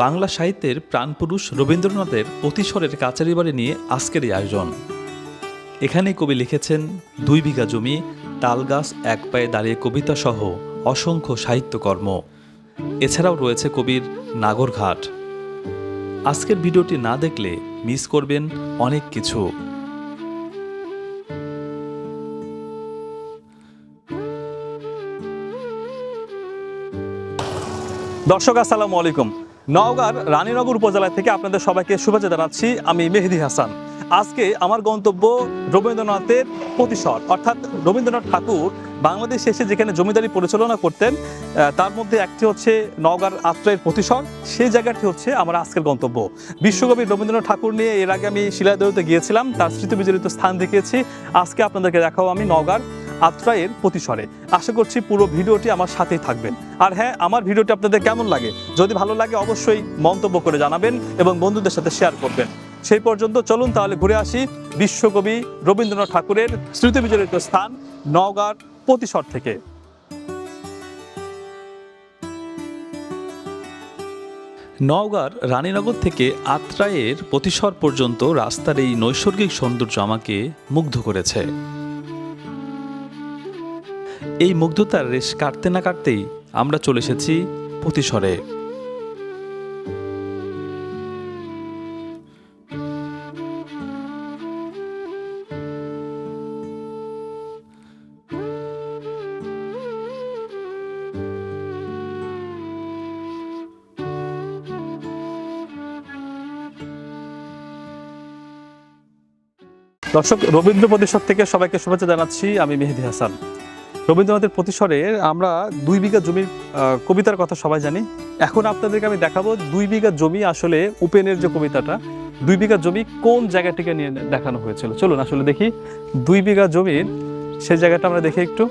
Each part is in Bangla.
বাংলা সাহিত্যের প্রাণপুরুষ রবীন্দ্রনাথের অতিস্বরের কাচারি বাড়ি নিয়ে আজকের এই আয়োজন। এখানে কবি লিখেছেন, দুই বিঘা জমি, তালগাছ এক পায়ে দাঁড়িয়ে কবিতা সহ অসংখ্য সাহিত্যকর্ম। এছাড়াও রয়েছে কবির নাগরঘাট। আজকের ভিডিওটি না দেখলে মিস করবেন অনেক কিছু। দর্শক, আসসালামু আলাইকুম। নওগাঁর রানীনগর উপজেলা থেকে আপনাদের সবাইকে শুভেচ্ছা জানাচ্ছি। আমি মেহেদি হাসান। আজকে আমার গন্তব্য রবীন্দ্রনাথের প্রতিশর অর্থাৎ রবীন্দ্রনাথ ঠাকুর বাংলাদেশ এসে যেখানে জমিদারি পরিচালনা করতেন তার মধ্যে একটি হচ্ছে নওগাঁর আত্রায়ের প্রতিশর সেই জায়গাটি হচ্ছে আমার আজকের গন্তব্য। বিশ্বকবি রবীন্দ্রনাথ ঠাকুর নিয়ে এর আগে আমি শিলাদৌতে গিয়েছিলাম, তার স্মৃতি বিজড়িত স্থান দেখিয়েছি আজকে আপনাদেরকে দেখাবো আমি নওগাঁর আত্রায়ের প্রতিস্বরে আশা করছি পুরো ভিডিওটি আমার সাথেই থাকবেন। আর হ্যাঁ আমার ভিডিওটি আপনাদের কেমন লাগে? যদি ভালো লাগে, অবশ্যই মন্তব্য করে জানাবেন এবং বন্ধুদের সাথে শেয়ার করবেন। সেই পর্যন্ত চলুন তাহলে ঘুরে আসি বিশ্বকবি রবীন্দ্রনাথ ঠাকুরের স্মৃতি বিজড়িত স্থান নওগাঁর প্রতিস্বর থেকে। নওগাঁর রানীনগর থেকে আত্রায়ের প্রতিস্বর পর্যন্ত রাস্তার এই নৈসর্গিক সৌন্দর্য আমাকে মুগ্ধ করেছে। এই মুগ্ধতার রেশ কাটতে না কাটতেই আমরা চলে এসেছি প্রতিস্বরে দর্শক রবীন্দ্র প্রতিশর থেকে সবাইকে শুভেচ্ছা জানাচ্ছি। আমি মেহেদি হাসান। রবীন্দ্রনাথের প্রতিস্বরে আমরা দুই বিঘা জমির কবিতার কথা সবাই জানি। এখন আপনাদেরকে আমি দেখাবো দুই বিঘা জমি আসলে উপেনের যে কবিতাটা, দুই বিঘা জমি কোন জায়গাটিকে নিয়ে দেখানো হয়েছিল। চলুন আসলে দেখি, দুই বিঘা জমির, সেই জায়গাটা আমরা দেখি একটু।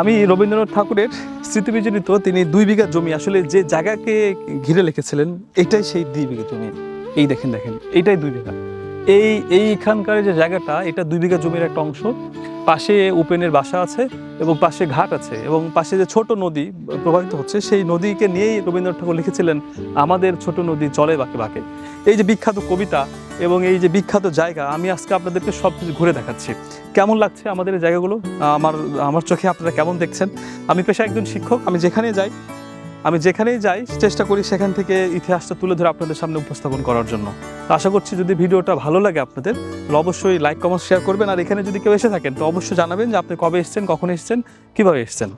আমি রবীন্দ্রনাথ ঠাকুরের স্মৃতিবিজড়িত তিনি দুই বিঘা জমি আসলে যে জায়গাকে ঘিরে লিখেছিলেন, এটাই সেই দুই বিঘা জমি। এই দেখেন দেখেন, এইটাই দুই বিঘা। এই, এইখানকার যে জায়গাটা, এটা দুই বিঘা জমির একটা অংশ। পাশে উপেনের বাসা আছে এবং পাশে ঘাট আছে এবং পাশে যে ছোট নদী প্রবাহিত হচ্ছে, সেই নদীকে নিয়েই রবীন্দ্রনাথ ঠাকুর লিখেছিলেন, আমাদের ছোট নদী চলে বাঁকে বাঁকে। এই যে বিখ্যাত কবিতা এবং এই যে বিখ্যাত জায়গা, আমি আজকে আপনাদেরকে সব কিছু ঘুরে দেখাচ্ছি। কেমন লাগছে আমাদের এই জায়গাগুলো? আমার আমার চোখে আপনারা কেমন দেখছেন? আমি পেশা একজন শিক্ষক, আমি যেখানে যাই আমি যেখানেই যাই, চেষ্টা করি সেখান থেকে ইতিহাসটা তুলে ধরে আপনাদের সামনে উপস্থাপন করার জন্য। আশা করছি যদি ভিডিওটা ভালো লাগে আপনাদের অবশ্যই লাইক কমেন্ট শেয়ার করবেন। আর এখানে যদি কেউ এসে থাকেন, তো অবশ্যই জানাবেন যে আপনি কবে এসেছেন, কখন এসেছেন, কীভাবে এসেছেন।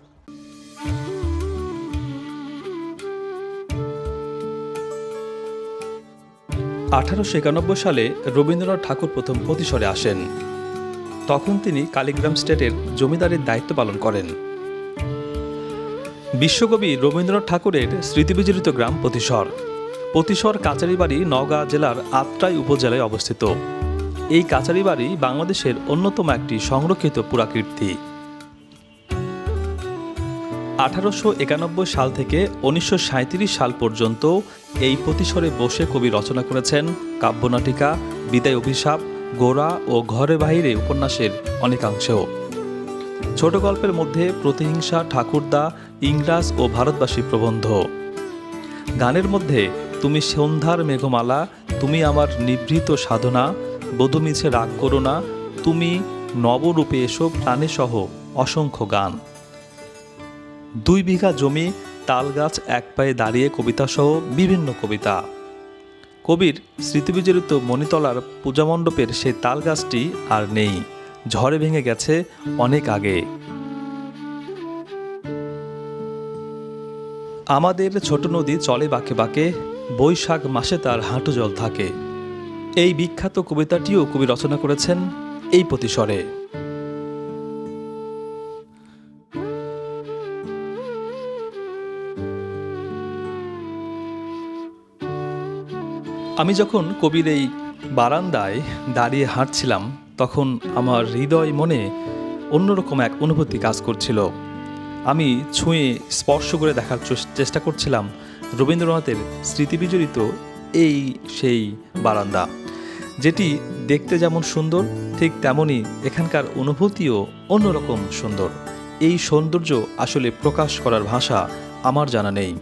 আঠারোশো একানব্বই সালে রবীন্দ্রনাথ ঠাকুর প্রথম প্রতিসরে আসেন। তখন তিনি কালীগ্রাম স্টেটের জমিদারের দায়িত্ব পালন করেন। বিশ্বকবি রবীন্দ্রনাথ ঠাকুরের স্মৃতিবিজড়িত গ্রাম প্রতিসর। প্রতিসর কাচারিবাড়ি নওগাঁ জেলার আত্রাই উপজেলায় অবস্থিত। এই কাচারিবাড়ি বাংলাদেশের অন্যতম একটি সংরক্ষিত পুরাকীর্তি। আঠারোশো একানব্বই সাল থেকে উনিশশো সাঁইত্রিশ সাল পর্যন্ত এই প্রতিসরে বসে কবি রচনা করেছেন কাব্যনাটিকা, বিদায় অভিশাপ, গোড়া ও ঘরে বাহিরে উপন্যাসের অনেকাংশেও। ছোট গল্পের মধ্যে প্রতিহিংসা, ঠাকুরদা ইংরাজ ও ভারতবাসী প্রবন্ধ। গানের মধ্যে, তুমি সন্ধ্যার মেঘমালা, তুমি আমার নিভৃত সাধনা বধু মিছে রাগ করো না, তুমি নবরূপে এসো প্রাণেসহ অসংখ্য গান। দুই বিঘা জমি, তালগাছ এক পায়ে দাঁড়িয়ে কবিতাসহ বিভিন্ন কবিতা। কবির স্মৃতিবিজড়িত মণিতলার পূজামণ্ডপের সেই তালগাছটি আর নেই। ঝড়ে ভেঙে গেছে অনেক আগে। আমাদের ছোট নদী চলে বাঁকে বাঁকে, বৈশাখ মাসে তার হাঁটু জল থাকে। এই বিখ্যাত কবিতাটিও কবি রচনা করেছেন এই প্রতিস্বরে। আমি যখন কবির এই বারান্দায় দাঁড়িয়ে হাঁটছিলাম, তখন আমার হৃদয় মনে অন্যরকম এক অনুভূতি কাজ করছিল। আমি ছুঁয়ে স্পর্শ করে দেখার চেষ্টা করছিলাম রবীন্দ্রনাথের স্মৃতিবিজড়িত এই সেই বারান্দা। যেটি দেখতে যেমন সুন্দর, ঠিক তেমনই এখানকার অনুভূতিও অন্যরকম সুন্দর। এই সৌন্দর্য আসলে প্রকাশ করার ভাষা আমার জানা নেই।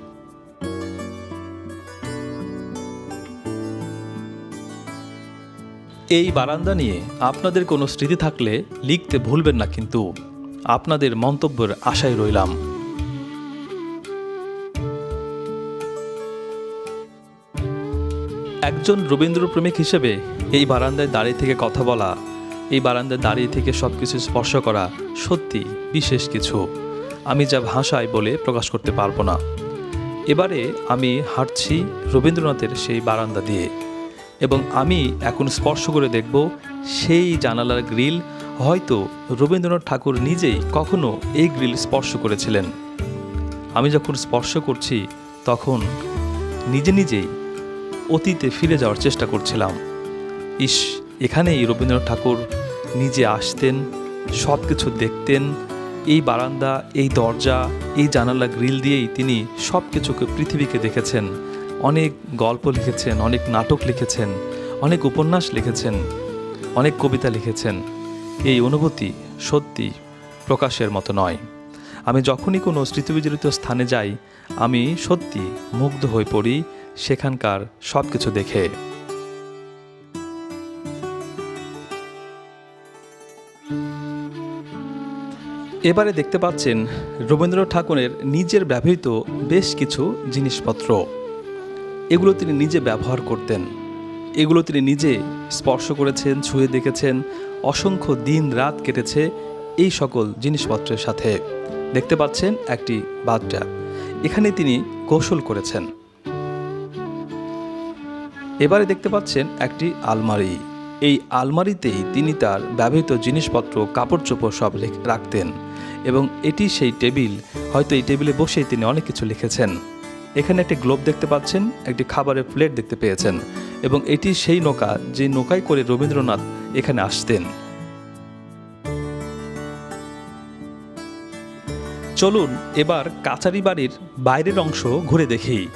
এই বারান্দা নিয়ে আপনাদের কোনো স্মৃতি থাকলে লিখতে ভুলবেন না কিন্তু। আপনাদের মন্তব্যের আশায় রইলাম। একজন রবীন্দ্রপ্রেমিক হিসেবে এই বারান্দায় দাঁড়িয়ে থেকে কথা বলা, এই বারান্দায় দাঁড়িয়ে থেকে সব কিছু স্পর্শ করা সত্যি বিশেষ কিছু। আমি যা ভাষায় বলে প্রকাশ করতে পারব না। এবারে আমি হাঁটছি রবীন্দ্রনাথের সেই বারান্দা দিয়ে এবং আমি এখন স্পর্শ করে দেখব সেই জানালার গ্রিল হয়তো রবীন্দ্রনাথ ঠাকুর নিজেই কখনো এই গ্রিল স্পর্শ করেছিলেন। আমি যখন স্পর্শ করছি, তখন নিজে নিজেই অতীতে ফিরে যাওয়ার চেষ্টা করছিলাম। ইস, এখানেই রবীন্দ্রনাথ ঠাকুর নিজে আসতেন সব কিছু দেখতেন, এই বারান্দা, এই দরজা, এই জানালা গ্রিল দিয়েই তিনি সব কিছুকে পৃথিবীকে দেখেছেন। অনেক গল্প লিখেছেন, অনেক নাটক লিখেছেন, অনেক উপন্যাস লিখেছেন, অনেক কবিতা লিখেছেন। এই অনুভূতি সত্যি প্রকাশের মতো নয়। আমি যখনই কোনো স্মৃতিবিজড়িত স্থানে যাই, আমি সত্যি মুগ্ধ হয়ে পড়ি সেখানকার সব কিছু দেখে। এবারে দেখতে পাচ্ছেন রবীন্দ্রনাথ ঠাকুরের নিজের ব্যবহৃত বেশ কিছু জিনিসপত্র। এগুলো তিনি নিজে ব্যবহার করতেন। এগুলো তিনি নিজে স্পর্শ করেছেন, ছুঁয়ে দেখেছেন, অসংখ্য দিন রাত কেটেছে এই সকল জিনিসপত্রের সাথে। দেখতে পাচ্ছেন একটি বাথট্যাপ এখানে তিনি কৌশল করেছেন। এবারে দেখতে পাচ্ছেন একটি আলমারি। এই আলমারিতেই তিনি তার ব্যবহৃত জিনিসপত্র কাপড় চোপড় সব রেখ- রাখতেন এবং এটি সেই টেবিল, হয়তো এই টেবিলে বসেই তিনি অনেক কিছু লিখেছেন। এখানে একটি গ্লোব দেখতে পাচ্ছেন, একটি খাবারের প্লেট দেখতে পেয়েছেন। এবং এটি সেই নৌকা যে নৌকায় করে রবীন্দ্রনাথ এখানে আসতেন। চলুন এবার কাচারি বাড়ির বাইরের অংশ ঘুরে দেখি।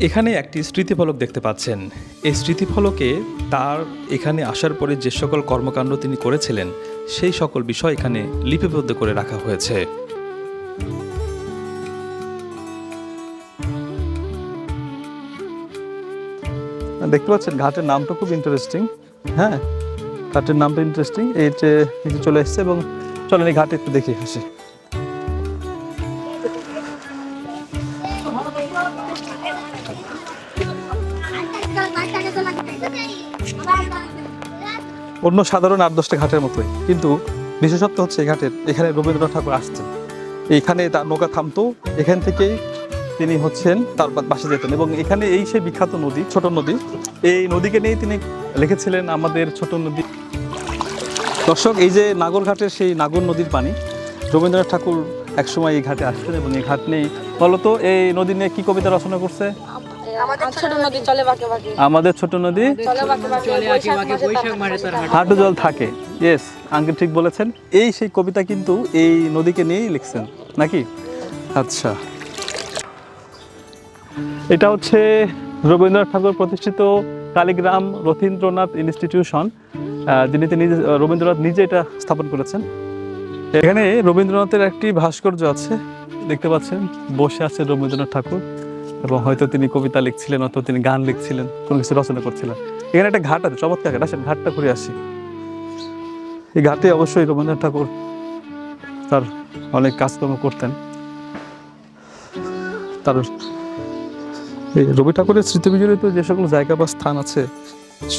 এখানে একটি স্মৃতিফলক দেখতে পাচ্ছেন। এই স্মৃতিফলকে তার এখানে আসার পরে যে সকল কর্মকাণ্ড তিনি করেছিলেন, সেই সকল বিষয় এখানে লিপিবদ্ধ করে রাখা হয়েছে। দেখতে পাচ্ছেন, ঘাটের নামটা খুব ইন্টারেস্টিং হ্যাঁ? ঘাটের নামটা ইন্টারেস্টিং এই যে চলে এসছে এবং চলেন এই ঘাটে একটু দেখি আসি অন্য সাধারণ আট দশটা ঘাটের মতোই, কিন্তু বিশেষত্ব হচ্ছে এই ঘাটের, এখানে রবীন্দ্রনাথ ঠাকুর আসছেন। এইখানে তার নৌকা থামতো, এখান থেকেই তিনি হচ্ছেন তার বাসে যেতেন এবং এখানে এই সেই বিখ্যাত নদী ছোট নদী এই নদীকে নিয়ে তিনি লিখেছিলেন আমাদের ছোট নদী। দর্শক এই যে নাগরঘাটের সেই নাগর নদীর পানি রবীন্দ্রনাথ ঠাকুর একসময় এই ঘাটে আসতেন এবং এই ঘাট নেই বলতো এই নদী নিয়ে কি কবিতা রচনা করছে? আমাদের ছোট নদী চলে বাঁকে বাঁকে। আমাদের ছোট নদী? চলে বাঁকে বাঁকে। বৈশাখ মাসে তার হাঁটু। হাঁটু জল থাকে। ইয়েস আঙ্কেল ঠিক বলেছেন। এই সেই কবিতা কিন্তু এই নদীকে নিয়েই লিখছেন নাকি? আচ্ছা। এটা হচ্ছে রবীন্দ্রনাথ ঠাকুর প্রতিষ্ঠিত কালীগ্রাম রথীন্দ্রনাথ ইনস্টিটিউশন যিনি তিনি রবীন্দ্রনাথ নিজে এটা স্থাপন করেছেন। এখানে রবীন্দ্রনাথের একটি ভাস্কর্য আছে, দেখতে পাচ্ছেন, বসে আছে রবীন্দ্রনাথ ঠাকুর, এবং হয়তো তিনি কবিতা লিখছিলেন অথবা তিনি গান লিখছিলেন, কোনো কিছু রচনা করছিলেন। এখানে একটা ঘাট আছে, চমৎকার ঘাট, আসেন, ঘাটটা ঘুরে আসি। এই ঘাটে অবশ্যই রবীন্দ্রনাথ ঠাকুর তার অনেক কাজকর্ম করতেন। তার এই রবি ঠাকুরের স্মৃতিবিজড়িত যে সকল জায়গা বা স্থান আছে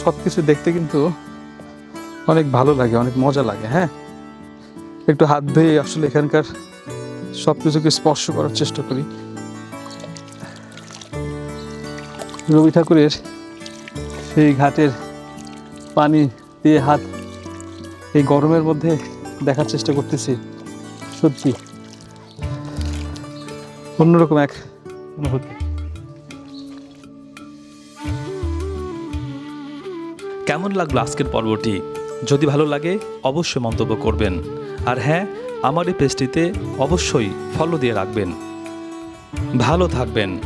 সব কিছু দেখতে কিন্তু অনেক ভালো লাগে, অনেক মজা লাগে হ্যাঁ? একটু হাত ধুয়ে আসলে এখানকার সব কিছুকে স্পর্শ করার চেষ্টা করি। রবি ঠাকুরের সেই ঘাটের পানি দিয়ে হাত এই গরমের মধ্যে দেখার চেষ্টা করতেছি, সত্যি। অন্যরকম এক অনুভূতি। কেমন লাগল আজকের পর্বটি? যদি ভালো লাগে, অবশ্যই মন্তব্য করবেন। আর হ্যাঁ আমার এই পেজটিতে অবশ্যই ফলো দিয়ে রাখবেন। ভালো থাকবেন।